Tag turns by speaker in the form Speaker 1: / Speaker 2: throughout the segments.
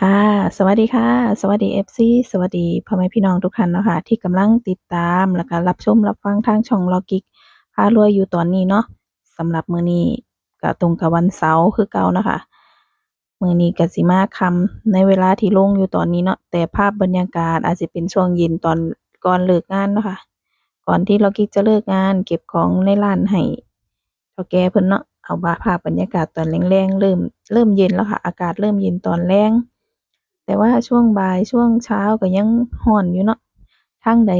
Speaker 1: ค่ะ สวัสดีค่ะ สวัสดี FC สวัสดีพ่อแม่พี่น้องทุกท่านเนาะค่ะที่กำลังติดตามแล้วก็รับชมรับฟังทางช่องลอกิกพารวยอยู่ตอนนี้เนาะสำหรับมื้อนี้ก็ตรงกับวันเสาร์คือเก่าเนาะค่ะมื้อนี้ก็สิมาค่ำในเวลาที่ลงอยู่ตอนนี้เนาะแต่ภาพบรรยากาศอาจสิเป็นช่วงเย็นตอนก่อนเลิกงานเนาะค่ะ ก่อนที่ลอกิกจะเลิกงาน เก็บของในร้านให้เฒ่าแก่เพิ่นเนาะเอาบาภาพบรรยากาศตอนแลงๆเริ่มเริ่มเย็นแล้วค่ะ อากาศเริ่มเย็นตอนแลง แต่ว่าช่วงบ่ายช่วงเช้าก็ยังร้อนอยู่เนาะทางใด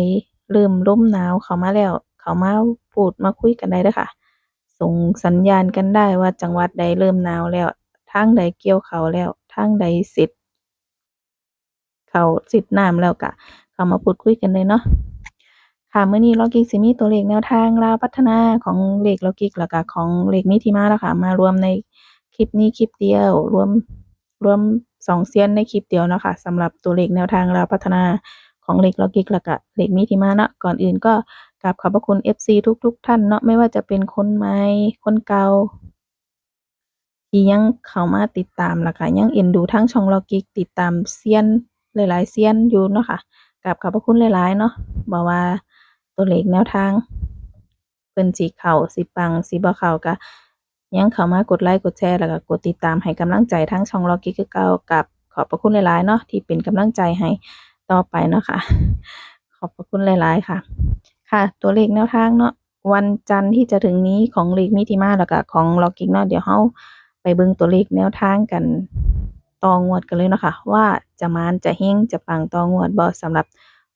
Speaker 1: เริ่มลมหนาวเข้ามาแล้ว เข้ามาพูดมาคุยกันได้เด้อค่ะ ส่งสัญญาณกันได้ว่าจังหวัดใดเริ่มหนาวแล้ว ทางใดเกี่ยวข้าวแล้ว ทางใดเสร็จข้าวเสร็จน้ำแล้วก็เข้ามาพูดคุยกันเลยเนาะค่ะเมื้อนี้ลอกิกสิมีตัวเลขแนวทางลาวพัฒนาของเลขล็อกิกแล้วก็ของเลขมีที่มาแล้วค่ะ มารวมในคลิปนี้คลิปเดียวรวมรวม สองเซียนในคลิปเดียวเนาะค่ะสำหรับตัวเลขแนวทางลาพัฒนาของเลขล็อกกิกแล้วก็เลขมีที่มาเนาะก่อนอื่นก็กราบขอบพระคุณ FC ทุกๆท่านเนาะไม่ว่าจะเป็นคนใหม่คนเก่าที่ยังเข้ามาติดตามแล้วก็ยังเอ็นดูทางช่องล็อกกิกติดตามเซียนหลายๆเซียนอยู่เนาะค่ะกราบขอบพระคุณหลายๆเนาะบ่ว่าตัวเลขแนวทางเพิ่นสิเข้าสิปังสิบ่เข้าก็ ยังเข้ามากดไลค์กดแชร์แล้วก็กดติดตามให้กำลังใจทางช่องล็อกกิ๊กคือเก่ากราบขอบพระคุณหลายๆเนาะที่เป็นกำลังใจให้ต่อไปเนาะค่ะ ขอบพระคุณหลายๆค่ะ ค่ะ ตัวเลขแนวทางเนาะวันจันทร์ที่จะถึงนี้ของเลขมีที่มาแล้วก็ของล็อกกิ๊กเนาะเดี๋ยวเราไปเบิ่งตัวเลขแนวทางกันต่องวดกันเลยเนาะค่ะว่าจะมานจะเฮงจะปังต่องวดบ่สำหรับ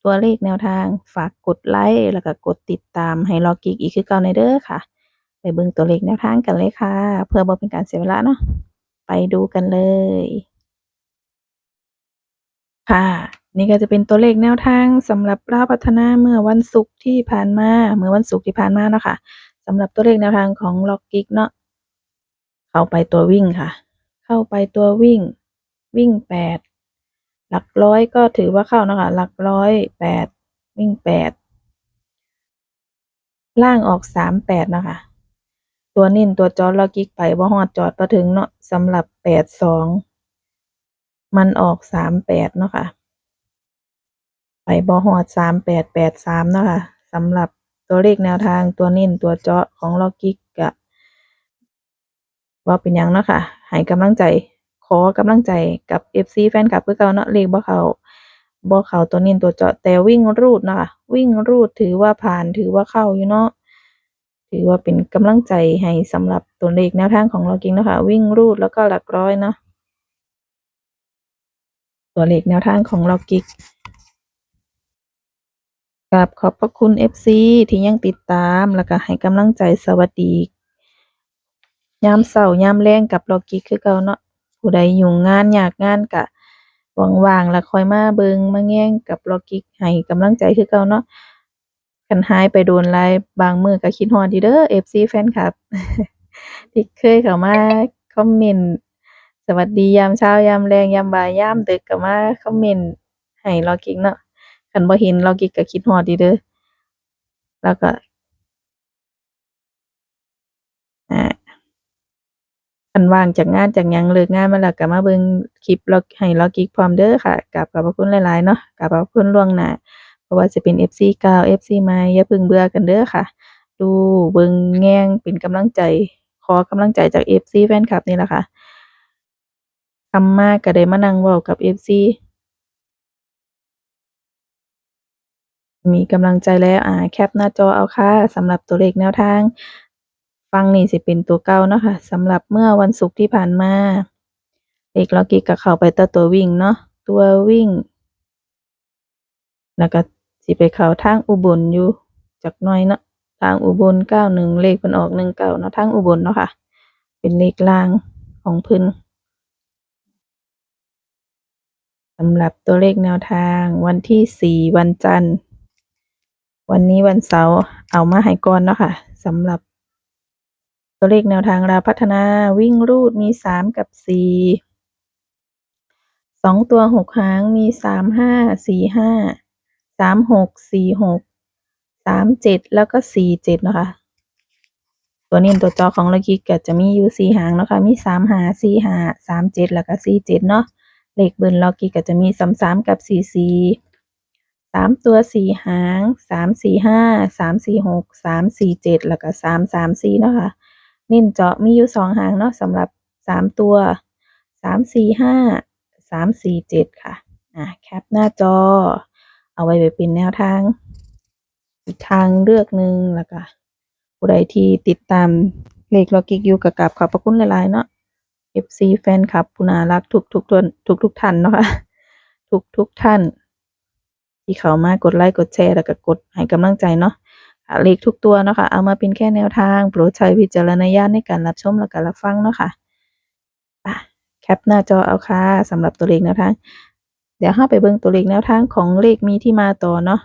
Speaker 1: ตัวเลขแนวทางฝากกดไลค์แล้วก็กดติดตามให้ล็อกกิกอีกคือเก่าในเด้อค่ะ เบิ่งตัวเลขแนวทางกันเลยค่ะ เพื่อบ่เป็นการเสียเวลาเนาะไปดูกันเลย ค่ะ นี่ก็จะเป็นตัวเลขแนวทางสำหรับลาพัฒนาเมื่อวันศุกร์ที่ผ่านมาเมื่อวันศุกร์ที่ผ่านมาเนาะค่ะสำหรับตัวเลขแนวทางของล็อกกิ๊กเนาะเข้าไปตัววิ่งค่ะ เข้าไปตัววิ่ง วิ่งแปดหลักร้อยก็ถือว่าเข้าเนาะค่ะหลักร้อยแปดวิ่งแปดล่างออกสามแปดเนาะค่ะ ตัวนิ่นตัวจอล็อกกิ๊กไปบ่ฮอดจอดบ่ถึงเนาะสำหรับแปดสองมันออกสามแปดเนาะค่ะ ไปบ่ฮอดสามแปดแปดสามเนาะค่ะสำหรับตัวเลขแนวทางตัวนิ่นตัวเจาะของล็อกกิ๊กก็บ่เป็นยังเนาะค่ะให้กำลังใจขอกำลังใจกับ FC แฟนคลับคือเก่าเนาะเลขบ่เขาบ่เขาตัวนิ่นตัวเจาะแต่วิ่งรูดเนาะค่ะวิ่งรูดถือว่าผ่านถือว่าเข้าอยู่เนาะ ถือว่าเป็นกำลังใจให้สำหรับตัวเลขแนวทางของล็อกกิ๊กนะคะ วิ่งรูดแล้วก็หลักร้อยเนาะตัวเลขแนวทางของล็อกกิ๊กกราบขอบพระคุณ FC ที่ยังติดตามแล้วก็ให้กำลังใจสวัสดียามเช้ายามแลงกับลอกกิ๊กคือเก่าเนาะผู้ใดยุ่งานอยากงานก็ว่างๆแล้วคอยมาเบิงมาแย่งกับลอกกิ๊กให้กำลังใจคือเก่าเนาะ คันหายไปโดนหลายบางมือก็คิดฮอดอยู่เด้อ FC แฟนคลับ ที่เคยเข้ามาคอมเมนต์สวัสดียามเช้ายามแลงยามบ่ายยามดึกก็มาคอมเมนต์ให้ลอกิกเนาะคันบ่เห็นลอกิกก็คิดฮอดอยู่เด้อแล้วก็อันว่างจากงานจากยังเลิกงานมาแล้วก็มาเบิ่งคลิปล็อกให้ล็อกกิ๊กพร้อมเด้อค่ะกราบขอบพระคุณหลายๆเนาะกราบขอบคุณล่วงหน้า บ่ว่าสิเป็น FC เก่า FC ใหม่อย่าเพิ่งเบื่อกันเด้อค่ะ ดูเบิ่งแย่งเป็นกำลังใจ ขอกำลังใจจาก FC แฟนคลับนี่แหละค่ะคำมากก็ได้มานั่งเว้ากับ FC มีกำลังใจแล้วอ่าแคปหน้าจอเอาค่ะสำหรับตัวเลขแนวทางฝั่งนี้สิเป็นตัวเก่าเนาะค่ะสำหรับเมื่อวันศุกร์ที่ผ่านมาเลขล็อกกิ๊กก็เข้าไปแต่ตัววิ่งเนาะตัววิ่ง แล้วก็ สิไปเข้าทางอุบลอยู่จักหน่อยเนาะทางอุบล91เลขเพิ่นออก19เก้าเนาะทางอุบลเนาะค่ะ เป็นเลขล่างของพิ่นสำหรับตัวเลขแนวทางวันที่4วันจันทร์ วันนี้วันเสาร์เอามาให้ก่อนเนาะค่ะสำหรับ ตัวเลขแนวทางลาพัฒนาวิ่งรูดมี3กับ4 2ตัว6หางมีสามห้าสี่ห้า สามหกสี่หกสามเจ็ดแล้วก็สี่เจ็ดนะคะ ตัวนี้ตัวจอของเรากิกก็จะมีอยู่สี่หางนะคะ มีสามหาสี่หาสามเจ็ดแล้วก็สี่เจ็ดเนาะเลขเบิร์นเรากิกก็จะมีสามสามกับสี่สี่สามตัวสี่หางสามสี่ห้าสามสี่หกสามสี่เจ็ดแล้วก็สามสามสี่เนาะค่ะนิ่นเจาะมีอยู่สองหางเนาะสำหรับสามตัวสามสี่ห้าสามสี่เจ็ดค่ะอะแคปหน้าจอ เอาไว้ไปเป็นแนวทาง อีกทางเลือกหนึ่งแล้วก็ผู้ใดที่ติดตามเลขลอกิกอยู่กับกับขอบพระคุณหลายๆเนาะ FC แฟนคลับผู้น่ารักทุกทุกๆท่านทุกทุกๆท่านเนาะค่ะทุกทุกๆท่าน ที่เข้ามากดไลค์กดแชร์แล้วก็กดให้กำลังใจเนาะเลขทุกตัวเนาะค่ะเอามาเป็นแค่แนวทางโปรดใช้วิจารณญาณในการรับชมและการรับฟังเนาะค่ะอะแคปหน้าจอเอาค่ะสำหรับตัวเลขแนวทาง เดี๋ยวเราไปเบิ่งตัวเลขแนวทางของเลขมีที่มาต่อเนาะ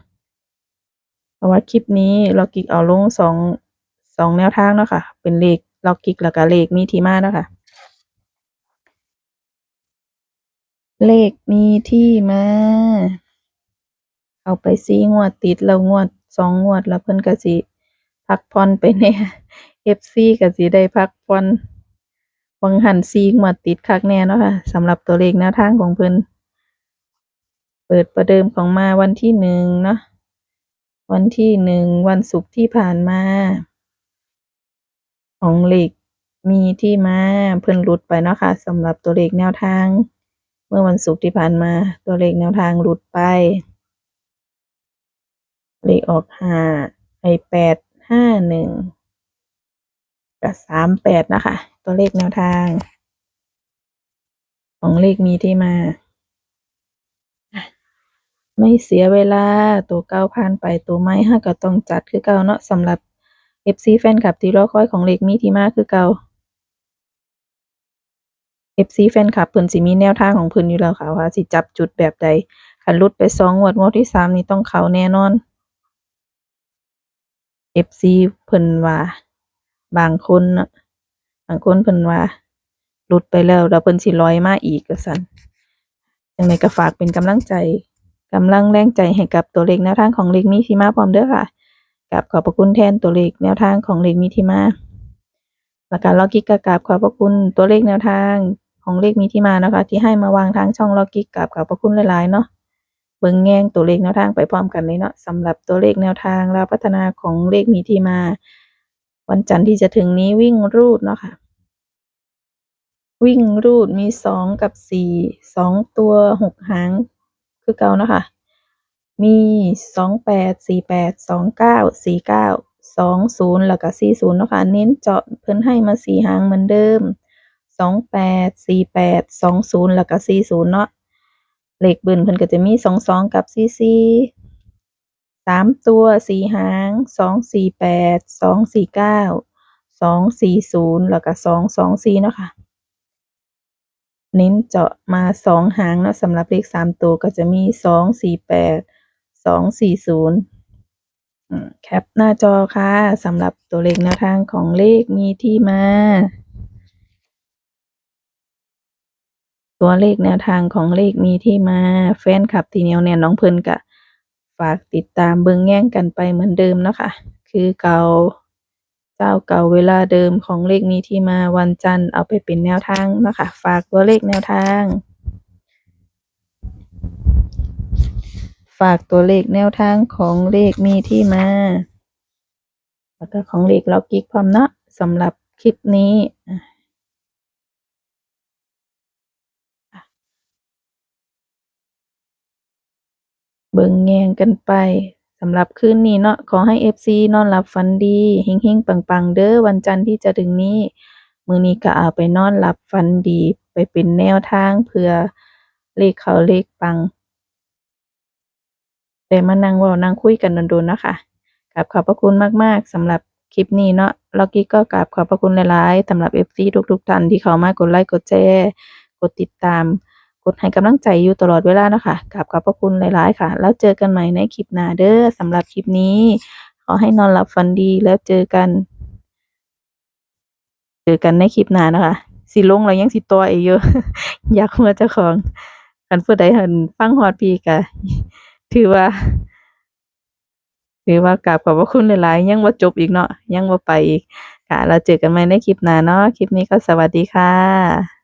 Speaker 1: เพราะว่าคลิปนี้เรากิกเอาลงสองสองแนวทางเนาะค่ะ เป็นเลขเรากิกแล้วก็เลขมีที่มาเนาะค่ะ เลขมีที่มา เอาไปซีงวดติดแล้วงวดสองงวดแล้วเพิ่นก็สิพักผ่อนไปแน่ FC ก็สิได้พักผ่อนวังหันซีงวดติดคักแน่เนาะค่ะสำหรับตัวเลขแนวทางของเพิ่น เปิดประเดิมของมาวันที่หนึ่งเนาะวันที่หนึ่งวันศุกร์ที่ผ่านมา ของเลขมีที่มาเพิ่นหลุดไปเนาะค่ะสำหรับตัวเลขแนวทาง เมื่อวันศุกร์ที่ผ่านมา ตัวเลขแนวทางหลุดไป เลขออกห้าไอแปดห้าหนึ่งกับสามแปดนะคะ ตัวเลขแนวทาง ของเลขมีที่มา ไม่เสียเวลาตัวเก่าผ่านไปตัวใหม่เราก็ต้องจัดคือเก่าเนาะสำหรับ FC แฟนคลับที่รอคอยของเลขมีที่มาคือเก่า FC แฟนคลับเพิ่นสิมีแนวทางของเพิ่นอยู่แล้วค่ะว่าสิจับจุดแบบใดคันหลุดไปสองงวดงวดที่สามนี่ต้องเขาแน่นอน FC เพิ่นว่า บางคนบางคนเพิ่นว่าหลุดไปแล้วแล้วเพิ่นสิลอยมาอีกว่าซั่นจังไดก็ฝากเป็นกำลังใจ กำลังแรงใจให้กับตัวเลขแนวทางของเลขมีที่มาพร้อมเด้อค่ะกับขอบพระคุณแทนตัวเลขแนวทางของเลขมีที่มาแล้วก็ล็อกกิกก็กราบขอบพระคุณตัวเลขแนวทางของเลขมีที่มานะคะ ที่ให้มาวางทางช่องล็อกกิกกับขอบพระคุณหลายๆเนาะเบิ่งแง่งตัวเลขแนวทางไปพร้อมกันเลยเนาะสำหรับตัวเลขแนวทางและพัฒนาของเลขมีที่มา วันจันทร์ที่จะถึงนี้วิ่งรูดเนาะค่ะวิ่งรูดมีสองกับสี่สองตัวหกหาง คือเก่านะคะมีสองแปดสี่แปดสองเก้าสี่เก้าสองศูนย์แล้วก็สี่ศูนย์นะคะเน้นเจาะเพิ่นให้มาสี่หางเหมือนเดิมสองแปดสี่แปดสองศูนย์แล้วก็สี่ศูนย์เนาะเลขเบิ่นเพิ่นก็จะมีสองสองกับสี่สี่สามตัวสี่หางสองสี่แปดสองสี่เก้าสองสี่ศูนย์แล้วก็สองสองสี่เนาะค่ะ เน้นเจาะมาสองหางเนาะสำหรับเลขสามตัวก็จะมีสองสี่แปดสองสี่ศูนย์แคปหน้าจอค่ะสำหรับตัวเลขแนวทางของเลขมีที่มา ตัวเลขแนวทางของเลขมีที่มาแฟนคลับทีเนียวแน่นน้องเพิ่นกะฝากติดตามเบิ่งแย่งกันไปเหมือนเดิมเนาะคะคือเก่า จ้าเก่าเวลาเดิมของเลขนี้ที่มาวันจันทร์เอาไปเป็นแนวทางนะคะ ฝากตัวเลขแนวทาง ฝากตัวเลขแนวทางของเลขมีที่มา แล้วก็ของเลขล็อกกิกพร้อมเนาะสำหรับคลิปนี้เบิ่งแยงกันไป สำหรับคืนนี้เนาะขอให้ FC นอนหลับฝันดีเฮงๆปังๆ เด้อวันจันทร์ที่จะถึงนี้ มือนี้ก็เอาไปนอนหลับฝันดี ไปเป็นแนวทางเพื่อเลขเขาเลขปังได้มานั่งเว้านั่งคุยกันโดนๆเนาะค่ะกราบขอบพระคุณมากๆสำหรับคลิปนี้เนาะล็อกกี้ก็กราบขอบพระคุณหลายๆสำหรับ FC ทุกๆท่านที่เข้ามากดไลค์กดแชร์กดติดตาม กดให้กำลังใจอยู่ตลอดเวลาเนาะค่ะกราบขอบพระคุณหลาย ๆ ค่ะ แล้วเจอกันใหม่ในคลิปหน้าเด้อสำหรับคลิปนี้ ขอให้นอนหลับฝันดีแล้วเจอกัน เจอกันในคลิปหน้านะคะ สิลงแล้วยังสิตัวอีกอยู่อยากหัวเจ้าของคันผู้ใดหันฟังฮอดพี่ก็ถือว่าถือว่ากราบขอบพระคุณหลาย ๆ ยังบ่จบอีกเนาะยังบ่ไปอีกค่ะแล้วเจอกันใหม่ในคลิปหน้าเนาะคลิปนี้ก็สวัสดีค่ะ